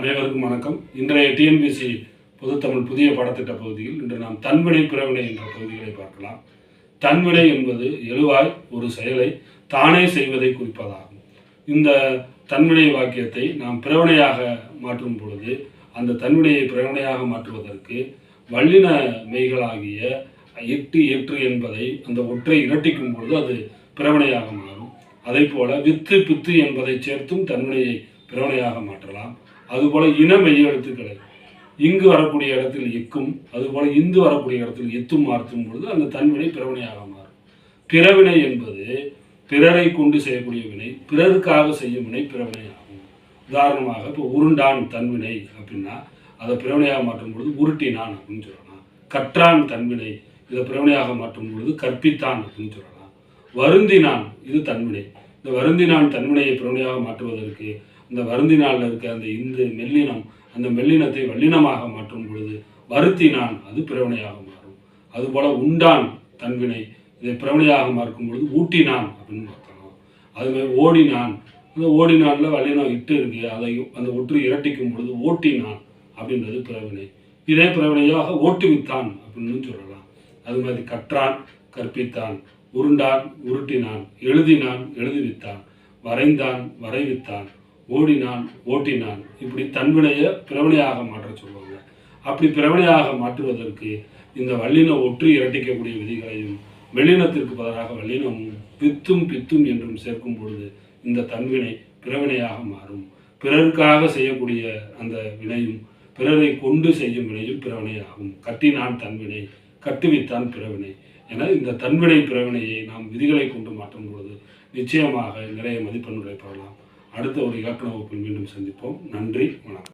அனைவருக்கும் வணக்கம். இன்றைய டிஎன்பிசி பொதுத்தமிழ் புதிய பாடத்திட்ட பகுதியில் இன்று நாம் தன்வினை பிறவினை என்ற பகுதிகளை பார்க்கலாம். தன்வினை என்பது எழுவாய் ஒரு செயலை தானே செய்வதை குறிப்பதாகும். இந்த தன்வினை வாக்கியத்தை நாம் பிறவினையாக மாற்றும் பொழுது அந்த தன்வினையை பிறவினையாக மாற்றுவதற்கு வல்லின மெய்களாகிய எட்டு எட்டு என்பதை அந்த ஒற்றை இரட்டிக்கும் பொழுது அது பிறவினையாக மாறும். அதே போல வித்து பித்து என்பதை சேர்த்தும் தன்வினையை பிறவினையாக மாற்றலாம். அதுபோல இன மெய் எழுத்துக்களை. இங்கு வரக்கூடிய இடத்தில் எக்கும் அதுபோல இந்து வரக்கூடிய இடத்தில் எத்தும் மாற்றும் பொழுது அந்த தன்வினை பிறவினையாக மாறும். பிறவினை என்பது பிறரை கொண்டு செய்யக்கூடிய வினை பிறருக்காக செய்யும் வினை பிறவினை ஆகும் உதாரணமாக இப்போ உருண்டான் தன்வினை அப்படின்னா அதை பிறவினையாக மாற்றும் பொழுது உருட்டினான் அப்படின்னு சொல்லலாம். கற்றான் தன்வினை இதை பிறவினையாக மாற்றும் பொழுது கற்பித்தான் அப்படின்னு சொல்லலாம். வருந்தினான் இது தன்வினை. இந்த வருந்தினான் தன்வினையை பிறவினையாக மாற்றுவதற்கு இந்த வருந்தினால் இருக்க அந்த இந்து மெல்லினம் அந்த மெல்லினத்தை வல்லினமாக மாற்றும் பொழுது வருத்தினான் அது பிறவினையாக மாறும். அதுபோல உண்டான் தன்வினை இதை பிறவினையாக மாற்றும் பொழுது ஊட்டினான் அப்படின்னு பார்த்தோம். அதுமாதிரி ஓடினான். அந்த ஓடினான்ல வல்லினம் இட்டு இருக்கு அதை அந்த ஒற்று இரட்டிக்கும் பொழுது ஓட்டினான் அப்படின்றது பிறவினை இதே பிறவினையாக ஓட்டுவித்தான் அப்படின்னு சொல்லலாம். அது மாதிரி கற்றான் கற்பித்தான் உருண்டான் உருட்டினான் எழுதினான் எழுதுவித்தான் வரைந்தான் வரைவித்தான். ஓடினான் ஓட்டினான். இப்படி தன்வினையை பிறவினையாக மாற்ற சொல்லுவாங்க. அப்படி பிறவினையாக மாற்றுவதற்கு இந்த வல்லின ஒற்று இரட்டிக்கக்கூடிய விதிகளையும் வெள்ளினத்திற்கு பதிலாக வல்லினமும் பித்தும் பித்தும் என்றும் சேர்க்கும் பொழுது இந்த தன்வினை பிறவினையாக மாறும். பிறருக்காக செய்யக்கூடிய அந்த வினையும் பிறரை கொண்டு செய்யும் வினையும் பிறவினையாகும் கட்டினான் தன்வினை கட்டுவித்தான் பிறவினை என இந்த தன்வினை பிறவினையை நாம் விதிகளை கொண்டு மாற்றும் பொழுது நிச்சயமாக நிறைய மதிப்பெண்களை பெறலாம். அடுத்த ஒரு இலக்கண வகுப்பில் மீண்டும் சந்திப்போம். நன்றி வணக்கம்.